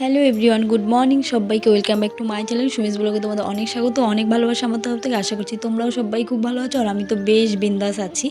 Hello everyone good morning সবাইকে welcome back to my channel Sumi's ব্লগে তোমাদের অনেক স্বাগত, অনেক ভালোবাসা আমার তরফ থেকে, আশা করছি তোমরাও সবাই খুব ভালো আছো, আর আমি তো বেশ বিন্দাস আছি।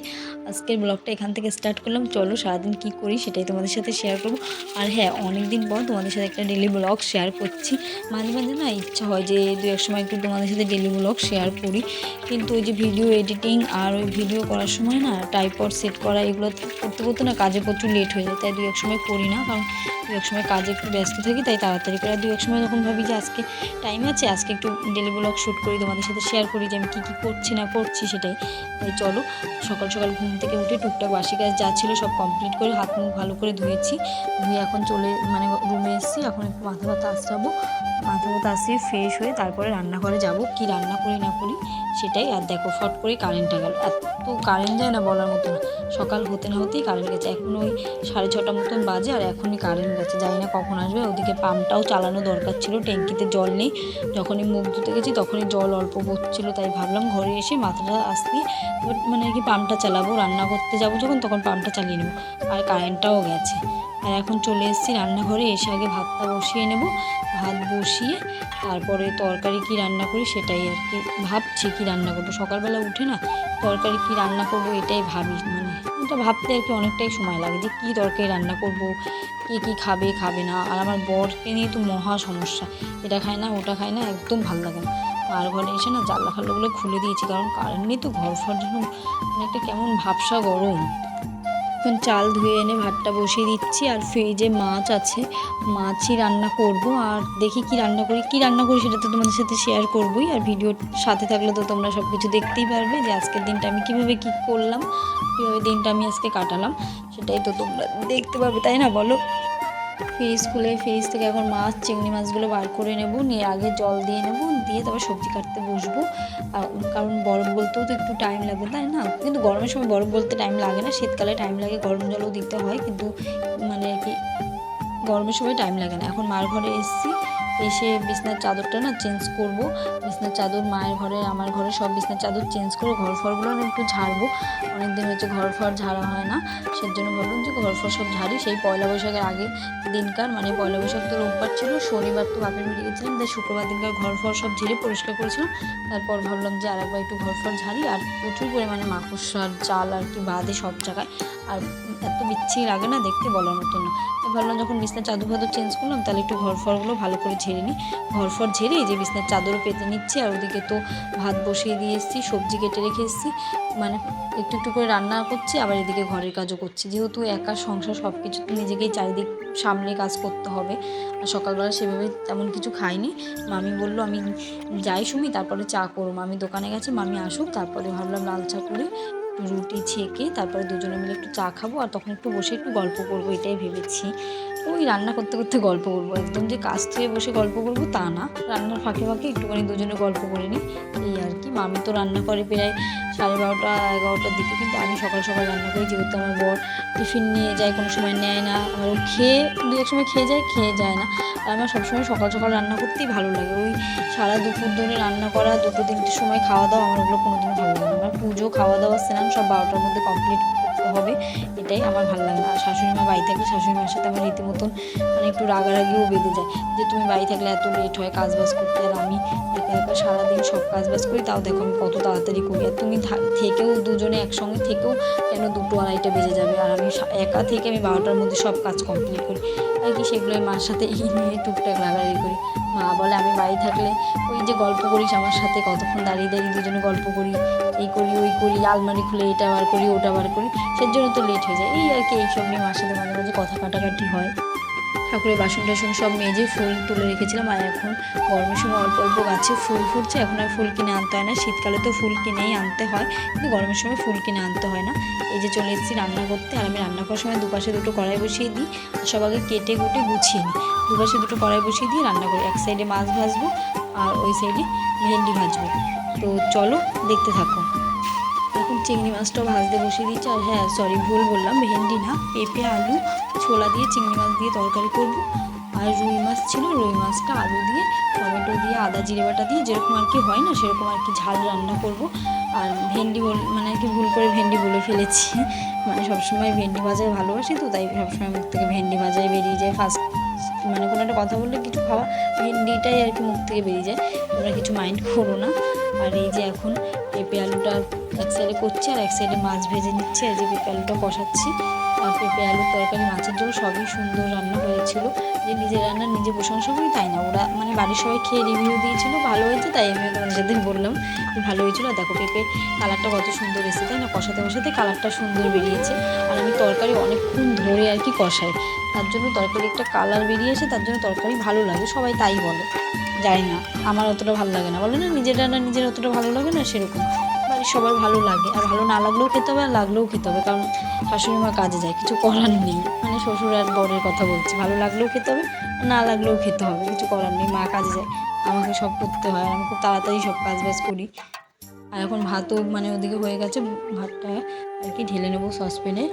আজকের ব্লগটা এখান থেকে স্টার্ট করলাম, চলো সারাদিন কী করি সেটাই তোমাদের সাথে শেয়ার করব। আর হ্যাঁ অনেক দিন পর তোমাদের সাথে একটা ডেলি ব্লগ শেয়ার করছি। মাঝে মাঝে না ইচ্ছা হয় যে দু এক সময় একটু তোমাদের সাথে ডেলি ব্লগ শেয়ার করি, কিন্তু ওই যে ভিডিও এডিটিং আর ওই ভিডিও করার সময় না টাইপড সেট করা, এগুলো করতে করতে না কাজে প্রচুর লেট হয়ে যায়, তাই দু এক সময় করি না, কারণ দু এক সময় কাজে একটু ব্যস্ত থাকি, তাই তাড়াতাড়ি করে। দু এক সময় যখন ভাবি যে আজকে টাইম আছে, আজকে একটু ডেলি ব্লগ শ্যুট করি, তোমাদের সাথে শেয়ার করি যে আমি কী কী করছি, না করছি সেটাই। তাই চলো, সকাল সকাল ঘুম থেকে উঠে টুকটাক বাসি কাজ যা ছিল সব কমপ্লিট করে হাত মুখ ভালো করে ধুয়েছি। ধুয়ে এখন চলে মানে রুমে এসেছি, এখন একটু মাথা ব্যথা আসছাবো মাথা ব্যথা আসিয়ে ফ্রেশ হয়ে তারপরে রান্নাঘরে যাব। কি রান্না করি, না করি সেটাই, আর দেখো ফট করে কারেন্টটা গেল। এত কারেন্ট যায় না বলার মতো না। সকাল হতে না হতেই কারেন্ট গেছে। এখন ওই সাড়ে ছটা মতন বাজে আর এখনই কারেন্ট গেছে। জানি না কখন আসবে। ওদিকে পাম্পটাও চালানো দরকার ছিল, ট্যাঙ্কিতে জল নেই। যখনই মুখ ধুতে গেছি তখনই জল অল্প পড়ছিল, তাই ভাবলাম ঘরে এসে মাথাটা আসতে মানে কি পাম্পটা চালাবো, রান্না করতে যাব যখন, তখন পাম্পটা চালিয়ে নেব। আর কারেন্টটাও গেছে। আর এখন চলে এসেছি রান্নাঘরে, এসে আগে ভাতটা বসিয়ে নেব। ভাত বসিয়ে তারপরে তরকারি কি রান্না করি সেটাই আর কি। ভাবছি কি রান্না করব। সকালবেলা উঠে না তরকারি কি রান্না করব এটাই ভাবি মানে এটা ভাবতে আর কি অনেকটাই সময় লাগে যে কী তরকারি রান্না করব, কে কী খাবে খাবে না। আর আমার বরকে নিয়ে তো মহা সমস্যা। এটা খায় না, ওটা খায় না, একদম ভালো লাগে না। আর ঘরে এসে না জানলা ফাল্লাগুলো খুলে দিয়েছি, কারণ কারেন্ট নেই তো, ঘর ফর মানে একটা কেমন ভাবসা গরম। এখন চাল ধুয়ে এনে ভাতটা বসিয়ে দিচ্ছি আর ফ্রিজে মাছ আছে। মাছই রান্না করব আর দেখি কি রান্না করি। কি রান্না করি সেটা তো তোমাদের সাথে শেয়ার করবই আর ভিডিওর সাথে থাকলে তো তোমরা সব কিছু দেখতেই পারবে যে আজকের দিনটা আমি কীভাবে কী করলাম, কীভাবে দিনটা আমি আজকে কাটালাম সেটাই তো তোমরা দেখতে পাবে, তাই না বলো? ফ্রিজ খুলে, ফ্রিজ থেকে এখন মাছ, চিংড়ি মাছগুলো বার করে নেব, নিয়ে আগে জল দিয়ে নেব দিয়ে তারপর সবজি কাটতে বসবো। কারণ বরফ বলতেও তো একটু টাইম লাগবে তাই না? কিন্তু গরমের সময় বরফ বলতে টাইম লাগে না, শীতকালে টাইম লাগে, গরম জলও দিতে হয়। কিন্তু মানে আর কি গরমের সময় টাইম লাগে না। এখন মার ঘরে এসেছি এসে বিছনার চাদরটা না চেঞ্জ করব। বিছনার চাদর মায়ের ঘরে, আমার ঘরে সব বিছনার চাদর চেঞ্জ করে ঘর ফরগুলো না একটু ঝাড়বো। অনেক দিন হয়েছে ঘর ফর ঝাড়া হয় না। সেই জন্য বললাম যে ঘর ফর সব ঝাড়ি। সেই পয়লা বৈশাখের আগে দিনকার মানে পয়লা বৈশাখ তো রোববার ছিল, শনিবার তো বাপের বাড়ি গেছিলাম, তাই শুক্রবার দিনকার ঘর ফর সব ঝেড়ে পরিষ্কার করেছিলাম। তারপর ভাবলাম যে আর একবার একটু ঘর ফর ঝাড়ি, আর প্রচুর পরিমাণে মাকড়সার জাল আর কি বাঁধে সব জায়গায়। আর এত বিচ্ছিরি লাগে না, দেখতে বলার মতো না। তাই ভাবলাম যখন বিছনার চাদর ফাদর চেঞ্জ করলাম, তাহলে একটু ঘর ফরগুলো ভালো করে ঝেড়ে নিই। ঘর ফর ঝেড়ে যে বিছনার চাদরও পেতে নিচ্ছি, আর ওদিকে তো ভাত বসিয়ে দিয়ে এসেছি, সবজি কেটে রেখে এসেছি। মানে একটু একটু করে রান্না করছি, আবার এদিকে ঘরের কাজও করছি। যেহেতু একা সংসার সব কিছু তো নিজেকেই চারিদিক সামনে কাজ করতে হবে। আর সকালবেলা সেভাবে তেমন কিছু খাইনি। মামি বলল, আমি যাই শুনি তারপরে চা করব মামি দোকানে গেছে, মামি আসুক, তারপরে ভাবলাম লাল চা করে। রুটি ছেঁকে তারপরে দুজনে মিলে একটু চা খাব আর তখন একটু বসে একটু গল্প করব এটাই ভেবেছি। ওই রান্না করতে করতে গল্প করব। একদম যে কাজ থেকে বসে গল্প করব তা না। রান্নার ফাঁকে ফাঁকে একটুখানি দুজনে গল্প করে নিই। এই আর কি। মামি তো রান্না করে প্রায় সাড়ে বারোটা, এগারোটার দিকে। কিন্তু আমি সকাল সকাল রান্না করি। যেহেতু আমার বর টিফিন নিয়ে যায়, কোনো সময় নেয় না। আর খেয়ে, দু এক সময় খেয়ে যায় খেয়ে যায় না। আর আমার সবসময় সকাল সকাল রান্না করতেই ভালো লাগে। ওই সারা দুপুর ধরে রান্না করা, দুটো তিনটের সময় খাওয়া দাওয়া আমার ওগুলো কোনোদিনও ভালো লাগে না। আমার পুজো, খাওয়া দাওয়া, স্নান সব বারোটার মধ্যে কমপ্লিট হবে, এটাই আমার ভালো লাগে। আর শাশুড়ি মা বাড়ি থাকলে শাশুড়ি মার সাথে আমার রীতিমতন মানে একটু রাগারাগিও বেঁধে যায়। যে তুমি বাড়ি থাকলে এত লেট হয় কাজ বাজ করতে আর আমি একা একা সারাদিন সব কাজ বাজ করি, তাও দেখো আমি কত তাড়াতাড়ি করি আর তুমি থেকেও দুজনে একসঙ্গে থেকেও কেন দুটো আড়াইটা বেজে যাবে? আর আমি একা থেকে আমি বারোটার মধ্যে সব কাজ কমপ্লিট করি। আর কি সেগুলো মার সাথে এই নিয়ে টুকটাক রাগারাগি করি। মা বলে, আমি বাড়ি থাকলে ওই যে গল্প করিস আমার সাথে, কতক্ষণ দাঁড়িয়ে দাঁড়িয়ে দুজনে গল্প করি এই করি, ওই করি, আলমারি খুলে এটা বার করি, ওটা বার করি সেই জন্য তো লেট হয়ে যায়। এই আর কি, এইসব নিয়ে মার সাথে মাঝে মাঝে কথা কাটাকাটি হয়। ঠাকুরের বাসন টাসন সব মেজে ফুল তুলে রেখেছিলাম, আর এখন গরমের সময় অল্প অল্প গাছে ফুল ফুটছে, এখন আর ফুল কিনে আনতে হয় না। শীতকালে তো ফুল কিনেই আনতে হয়, কিন্তু গরমের সময় ফুল কিনে আনতে হয় না। এই যে চলে এসেছি রান্না করতে, আর আমি রান্না করার সময় দুপাশে দুটো কড়াই বসিয়ে দিই সব আগে কেটে কুটে গুছিয়ে নিই। দুপাশে দুটো কড়াই বসিয়ে দিয়ে রান্না করি। এক সাইডে মাছ ভাজবো, আর ওই সাইডে ভেন্ডি ভাজবো। তো চলো, দেখতে থাকো। এখন চিংড়ি মাছটাও ভাজতে বসিয়ে দিচ্ছি আর হ্যাঁ সরি ভুল বললাম, ভেন্ডি না, পেঁপে, আলু, ছোলা দিয়ে চিংড়ি মাছ দিয়ে তরকারি করব। আর রুই মাছ ছিল, রুই মাছটা আলু দিয়ে, টমেটো দিয়ে, আদা, জিরে বাটা দিয়ে যেরকম আর কি হয় না, সেরকম আর কি ঝাল রান্না করব। আর ভেন্ডি বল মানে আর কি ভুল করে ভেন্ডি বলে ফেলেছি। মানে সবসময় ভেন্ডি ভাজায় ভালোবাসি তো, তাই সবসময় মুখ থেকে ভেন্ডি ভাজায় বেরিয়ে যায় ফার্স্ট মানে কোনো একটা কথা বললে কিছু খাওয়া ভেন্ডিটাই আর কি মুখ থেকে বেরিয়ে যায়। তোমরা কিছু মাইন্ড করো না। আর এই যে এখন পেঁপে আলুটা এক সাইডে করছি আর এক সাইডে মাছ ভেজে নিচ্ছি। আর যে পেঁপে আলুটা কষাচ্ছি। আর পেঁপে আলুর তরকারি মাছের ঝোল সবই সুন্দর রান্না হয়েছিল। যে নিজের রান্না নিজে প্রশংসা করি তাই না? ওরা মানে বাড়ির সবাই খেয়ে রিভিউ দিয়েছিল, ভালো হয়েছে তাই আমি তোমাদের বললাম যে ভালো হয়েছিল। দেখো পেঁপে কালারটা কত সুন্দর এসেছে, তাই না? কষাতে কষাতে কালারটা সুন্দর বেরিয়েছে। আর আমি তরকারি অনেকক্ষণ ধরে আর কি কষাই। তার জন্য তরকারি একটা কালার বেরিয়েছে তার জন্য তরকারি ভালো লাগে, সবাই তাই বলে। জানি না, আমার অতটা ভালো লাগে না। বলে না নিজের রান্না নিজের অতটা ভালো লাগে না, সেরকম। বাড়ির সবার ভালো লাগে, আর ভালো না লাগলেও খেতে হবে, আর লাগলেও খেতে হবে, কারণ শাশুড়ি মা কাজে যায়, কিছু করার নেই। মানে শ্বশুর আর বরের কথা বলছি, ভালো লাগলেও খেতে হবে না লাগলেও খেতে হবে, কিছু করার নেই, মা কাজে যায়, আমাকে সব করতে হয়, আর আমি খুব তাড়াতাড়ি সব কাজ বাজ করি। আর এখন ভাতও মানে ওদিকে হয়ে গেছে, ভাতটা আর কি ঢেলে নেব সসপ্যানে।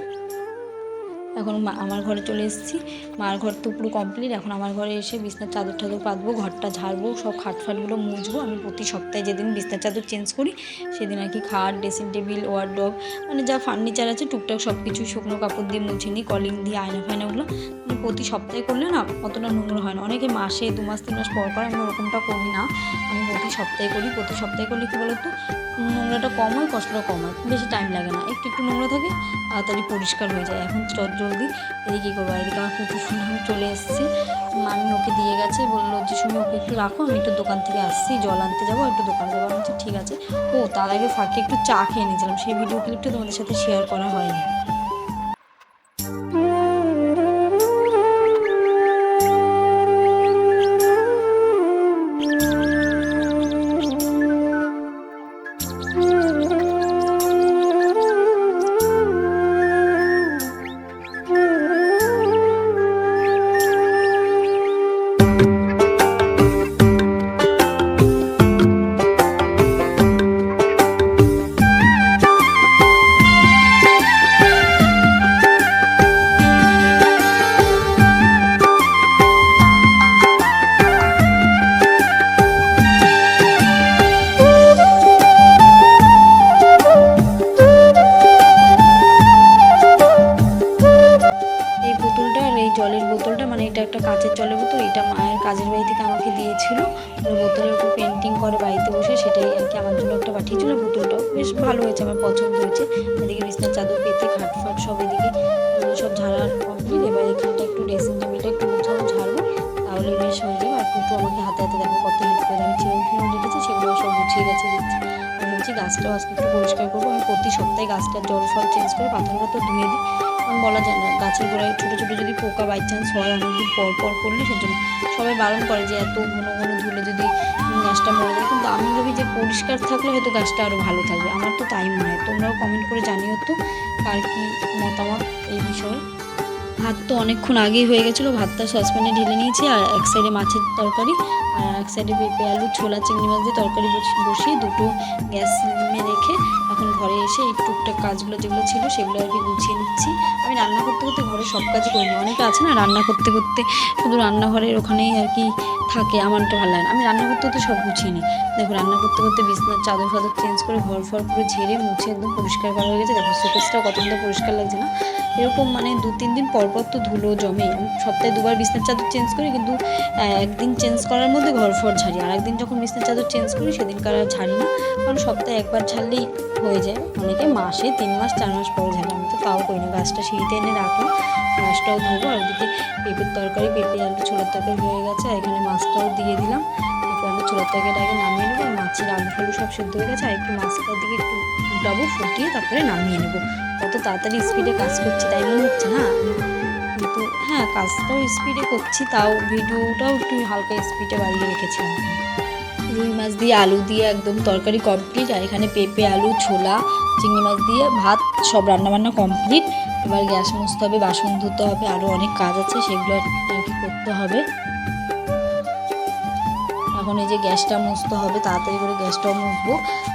এখন আমার ঘরে চলে এসেছি। মার ঘর তো পুরো কমপ্লিট এখন আমার ঘরে এসে বিছনার চাদর টাদর পাতবো, ঘরটা ঝাড়বো, সব খাট ফাটগুলো মুছবো। আমি প্রতি সপ্তাহে যেদিন বিছনার চাদর চেঞ্জ করি, সেদিন আর কি খাট ড্রেসিং টেবিল ওয়ার্ড্রপ মানে যা ফার্নিচার আছে, টুকটাক সব কিছু শুকনো কাপড় দিয়ে মুছে নিই কলিং দিয়ে আয়না ফায়নাগুলো মানে প্রতি সপ্তাহে করলে না অতটা নোংরা হয় না। অনেকে মাসে দু মাস, তিন মাস পর পর আমি ওরকমটা করি না। আমি প্রতি সপ্তাহে করি, প্রতি সপ্তাহে করলে কী বলতো, নোংরাটা কম হয়, কষ্টটা কম হয়। বেশি টাইম লাগে না। একটু একটু নোংরা থাকে, তাড়াতাড়ি পরিষ্কার হয়ে যায়। এখন জলদি। এদিকে কী করব এদিকে আমার কুকুর শুনে আমি চলে এসেছি। মামি ওকে দিয়ে গেছে, বলল যে শুনে ওকে একটু রাখো, আমি একটু দোকান থেকে আসছি, জল আনতে যাব, একটু দোকান যাব। আমি ঠিক আছে। ও, তার আগে ফাঁকে একটু চা খেয়ে নিয়েছিলাম, সেই ভিডিও ক্লিপটা তোমাদের সাথে শেয়ার করা হয়নি। এটা একটা কাঁচের জলের বোতল এটা মায়ের কাজের বাড়ি থেকে আমাকে দিয়েছিল। বোতলের উপর পেন্টিং করে বাড়িতে বসে সেটাই আর কি আমার জন্য একটা পাঠিয়েছিল। বোতলটাও বেশ ভালো হয়েছে, আমার পছন্দ হয়েছে। এদিকে বিছনার চাদর পেতে খাট ফাট সব এদিকে সব ঝাড়ার কমপ্লিট এবার এখানটা একটু ড্রেসিং টেবিলটা একটু গুছাবো ঝাড়বো, তাহলে বেশ হয়ে যাবে। আর কুটু আমাকে হাতে হাতে দেখো কত হেল্প করে। আমি চিরুন ফিরুন রেখেছি, সেগুলো সব গুছিয়ে গেছে দিচ্ছি আমি ভাবছি গাছটাও আজকে একটু পরিষ্কার করব। আমি প্রতি সপ্তাহে গাছটার জল ফল চেঞ্জ করে পাথরটা তো ধুয়ে দিই। কারণ বলা যায় না, গাছের গোড়ায় ছোটো ছোটো যদি পোকা বাই চান্স হয় অনেকদিন পর পর করলে সেজন্য সবাই বারণ করে যে এত ঘন ঘন ধুলে যদি গাছটা মরে যায়। কিন্তু আমি ভাবি যে পরিষ্কার থাকলে হয়তো গাছটা আরও ভালো থাকবে। আমার তো তাই মনে হয়। তোমরাও কমেন্ট করে জানিও তো, কার কী মতামত এই বিষয়ে। ভাত তো অনেকক্ষণ আগেই হয়ে গেছিল, ভাতটা সসপ্যানে ঢেলে নিয়েছি আর এক সাইডে মাছের তরকারি আর এক সাইডে পেঁপে, আলু, ছোলা, চিংড়ি মাছ দিয়ে তরকারি বসি- বসিয়ে দুটো গ্যাস রেখে এখন ঘরে এসে এই টুকটাক কাজগুলো যেগুলো ছিল সেগুলো আর কি গুছিয়ে নিচ্ছি। আমি রান্না করতে করতে ঘরে সব কাজ করি অনেকে আছে না রান্না করতে করতে শুধু রান্নাঘরের ওখানেই আর কি থাকে, আমার তো ভালো লাগে না। আমি রান্না করতে তো সব গুছিয়ে দেখো, রান্না করতে করতে বিছনার চাদর ফাদর চেঞ্জ করে ঘর ফর পুরো ঝেড়ে মুছে একদম পরিষ্কার করা হয়ে গেছে। দেখো, শোকেসটাও কত সুন্দর পরিষ্কার লাগছে না? এরকম মানে দু তিন দিন পর পর তো ধুলো জমে। সপ্তাহে দুবার বিছনার চাদর চেঞ্জ করি, কিন্তু একদিন চেঞ্জ করার মধ্যে ঘর ফর ঝাড়ি। আর একদিন যখন বিছনার চাদর চেঞ্জ করি, সেদিনকার আর ঝাড়ি না। কারণ সপ্তাহে একবার ঝাড়লেই হয়ে যায়। অনেকে মাসে তিন মাস, চার মাস পরে ঝাড়ে। আমি তো তাও করি না। গাছটা সিঁড়িতে এনে রাখলাম। গাছটাও ধোবো আর ওদিকে পেঁপের তরকারি, পেঁপে আলু, ছোলার তরকারি হয়ে গেছে, আর এখানে মাছটাও দিয়ে দিলাম। পেঁপে আলু, ছোলার তরকারিটা আগে নামিয়ে নেব মাছের আলু ফালু সব সেদ্ধ হয়ে গেছে, আর একটু মাছটার দিকে একটু ফুটাবো ফুটিয়ে তারপরে নামিয়ে নেব। কত তাড়াতাড়ি স্পিডে কাজ করছি, তাই মনে হচ্ছে না? কিন্তু হ্যাঁ কাজটাও স্পিডে করছি, তাও ভিডিওটাও একটু হালকা স্পিডে বাড়িয়ে রেখেছিলাম। রুই মাছ দিয়ে আলু দিয়ে একদম তরকারি কমপ্লিট আর এখানে পেঁপে আলু ছোলা চিংড়ি মাছ দিয়ে ভাত সব রান্নাবান্না কমপ্লিট এবার গ্যাস মুছতে হবে বাসন ধুতে হবে আরও অনেক কাজ আছে সেগুলো আর কি করতে হবে। এখন এই যে গ্যাসটা মুছতে হবে তাড়াতাড়ি করে গ্যাসটাও মুছবো।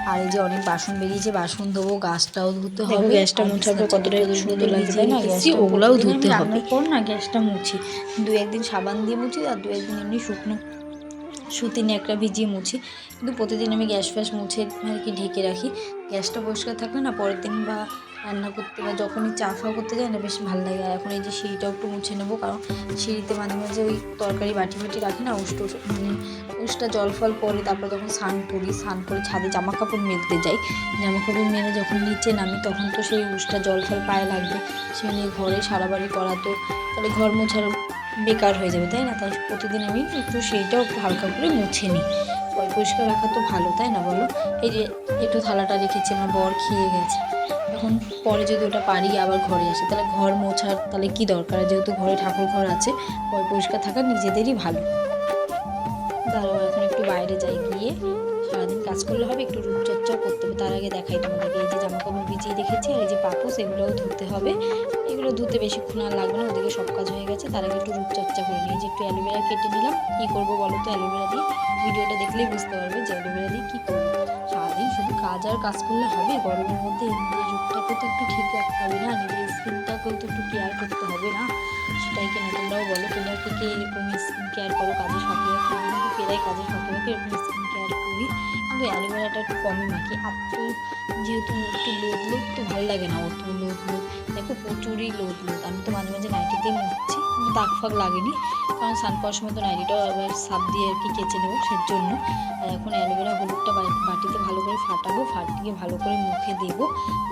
আর এই যে অনেক বাসন বেরিয়েছে বাসন ধোবো গাছটাও ধুতে হবে। গ্যাসটা মুছাবে কতটা সুন্দর লাগছে না? গ্যাসটা ওগুলাও ধুতে হবে। পর না গ্যাসটা মুছি। দু একদিন সাবান দিয়ে মুছি আর দু একদিন এমনি শুকনো সুতি ন্যাকড়া ভিজিয়ে মুছি। কিন্তু প্রতিদিন আমি গ্যাস ফ্যাস মুছে আর কি ঢেকে রাখি। গ্যাসটা পরিষ্কার থাকলে না পরের দিন বা রান্না করতে বা যখনই চা ফা করতে যাই না বেশ ভালো লাগে। আর এখন এই যে সিঁড়িটাও একটু মুছে নেব, কারণ সিঁড়িতে মাঝে মাঝে ওই তরকারি বাটি বাটি রাখি না উষ্ট মানে উষ্টা জল ফল পরে তারপর যখন স্নান করি, স্নান করে ছাদে জামা কাপড় মেলতে যাই। জামা কাপড় মেলে যখন নিচে নামি তখন তো সেই উষ্টা জল ফল পায়ে লাগবে। সে নিয়ে ঘরে সারা বাড়ি করা তো তাহলে ঘর মোছার বেকার হয়ে যাবে, তাই না? তাই প্রতিদিন আমি একটু সেইটাও একটু হালকা করে মুছে নিই। পরিষ্কার রাখা তো ভালো, তাই না বলো? এই যে একটু থালাটা রেখেছি, আমার বর খেয়ে গেছে। এখন পরে যদি ওটা পারি আবার ঘরে আসে, তাহলে ঘর মোছার তাহলে কি দরকার? যেহেতু ঘরে ঠাকুর ঘর আছে, পয় পরিষ্কার থাকা নিজেদেরই ভালো। দাঁড়াও, এখন একটু বাইরে যাই গিয়ে। সারাদিন কাজ করলে হবে, একটু রূপচর্চাও করতে হবে। তার আগে দেখাই তোমাদেরকে। এই যে জামা কাপড় ভিজিয়ে রেখেছি, আর এই যে পাপোস এগুলোও ধুতে হবে। এগুলো ধুতে বেশিক্ষণ আর লাগবে না, ওদিকে সব কাজ হয়ে গেছে। তার আগে একটু রূপচর্চা করে নিই। যে একটু অ্যালোভেরা কেটে নিলাম। কী করব বলো তো? অ্যালোভেরা দিয়ে ভিডিওটা দেখলেই বুঝতে পারবে যে অ্যালোভেরা দিয়ে কী করব। সারাদিন শুধু কাজ আর কাজ করলে হবে? গরমের মধ্যে নিজের রূপটাকে তো একটু ঠিক রাখতে হবে না? নিজের স্কিনটাকেও তো একটু কেয়ার করতে হবে না? সেটাই কিনা তোমরাও বলো। তোমরা কে কে এরকম স্কিন কেয়ার করো, কাজে ফাঁকে কিন্তু প্রায় কাজে ফাঁকে এরকম স্কিন কেয়ার করি। কিন্তু অ্যালোভেরাটা একটু কমই মাখি আর যেহেতু একটু লোদ লোদ তো ভালো লাগে না, অত লোদ লোদ দেখো প্রচুরই লোদ লোদ আমি তো মাঝে মাঝে নাইটিতে কিন্তু দাগ ফাগ লাগেনি, কারণ স্নান করার সময় তো নাইটিটাও আবার সাপ দিয়ে আর কি কেচে নেব সের জন্য আর এখন অ্যালোভেরা হলুদটা বাটিতে ভালো করে ফাটাবো, ফাটিয়ে ভালো করে মুখে দেবো,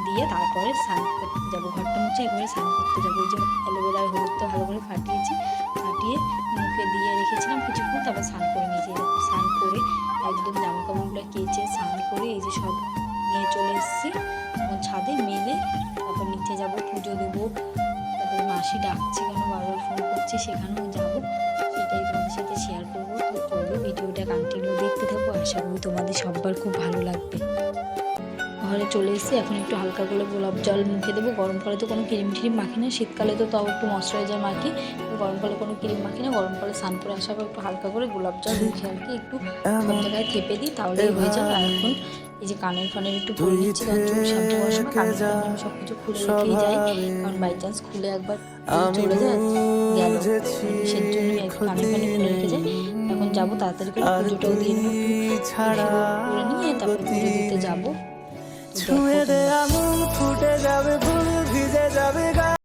দিয়ে তারপরে স্নান করতে যাব। ঘরটা মুছে একবারে স্নান করতে যাব। এই যে অ্যালোভেরা হলুদটা ভালো করে ফাটিয়েছি, ফাটিয়ে মুখে দিয়ে রেখেছিলাম কিছুক্ষণ, তারপর স্নান করে নিয়েছি। এরকম স্নান করে একদম জামা কাপড়গুলো কেচে স্নান করে এই যে সব নিয়ে চলে এসেছি। এখন ছাদে মেলে তারপর নিচে যাব পুজো দেবো। তারপরে মাসি ডাকছে কেন বারবার ফোন করছে সেখানেও যাব। সেটাই তোমাদের সাথে শেয়ার করব। তো চলো ভিডিওটা কন্টিনিউ দেখতে থাকব আশা করি তোমাদের সবার খুব ভালো লাগবে। ঘরে চলে এসেছি। এখন একটু হালকা করে গোলাপ জল মুখে দেবো। গরমকালে তো কোনো ক্রিম ট্রিম মাখি না। শীতকালে তো তাও একটু ময়শ্চারাইজার মাখি। গরমকালে কোনো ক্রিম মাখি না। গরমকালে স্নান করে আসার পর একটু হালকা করে গোলাপ জল মুখে আর কি একটু জায়গায় থেপে দিই তাহলেই হয়ে যাবে। আর এখন এই যে কানের ফানের একটু পরে নিচ্ছি কারণ চুল শ্যাম্পু করার সময় কানের ফানের সব কিছু খুলে রেখেই যাই। কারণ বাই চান্স খুলে একবার চলে যায় গেল। সেই একটু কানের ফানে খুলে রেখে যাই। এখন যাব তাড়াতাড়ি করে পুজোটাও দিয়ে নেব। করে নিয়ে তারপর পুজো দিতে যাব। ছুঁয়ে দে ফুটে যাবে ফুল ভিজে যাবে গা।